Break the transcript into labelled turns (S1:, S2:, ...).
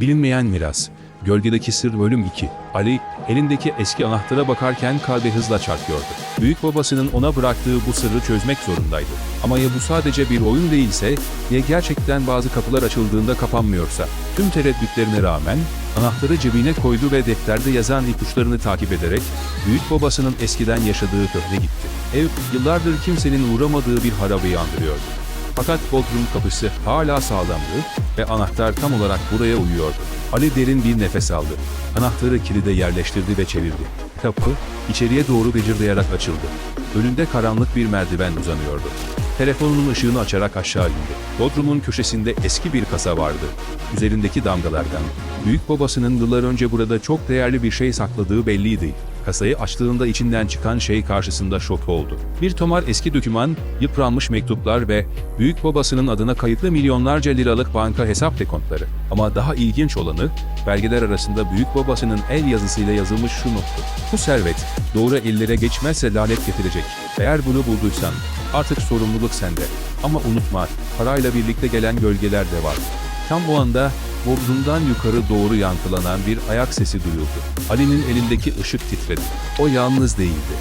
S1: Bilinmeyen miras. Gölgedeki sır bölüm 2. Ali, elindeki eski anahtara bakarken kalbi hızla çarpıyordu. Büyük babasının ona bıraktığı bu sırrı çözmek zorundaydı. Ama ya bu sadece bir oyun değilse, ya gerçekten bazı kapılar açıldığında kapanmıyorsa? Tüm tereddütlerine rağmen, anahtarı cebine koydu ve defterde yazan ipuçlarını takip ederek, büyük babasının eskiden yaşadığı köhne gitti. Ev, yıllardır kimsenin uğramadığı bir harabeyi andırıyordu. Fakat Bodrum kapısı hala sağlamdı ve anahtar tam olarak buraya uyuyordu. Ali derin bir nefes aldı. Anahtarı kilide yerleştirdi ve çevirdi. Kapı içeriye doğru gıcırdayarak açıldı. Önünde karanlık bir merdiven uzanıyordu. Telefonunun ışığını açarak aşağı indi. Bodrum'un köşesinde eski bir kasa vardı. Üzerindeki damgalardan. Büyük babasının yıllar önce burada çok değerli bir şey sakladığı belliydi. Kasayı açtığında içinden çıkan şey karşısında şok oldu. Bir tomar eski döküman, yıpranmış mektuplar ve büyük babasının adına kayıtlı milyonlarca liralık banka hesap dekontları. Ama daha ilginç olanı, belgeler arasında büyük babasının el yazısıyla yazılmış şu nottu. Bu servet, doğru ellere geçmezse lanet getirecek. Eğer bunu bulduysan, artık sorumluluk sende. Ama unutma, parayla birlikte gelen gölgeler de var. Tam o anda Bodrum'dan yukarı doğru yankılanan bir ayak sesi duyuldu. Ali'nin elindeki ışık titredi. O yalnız değildi.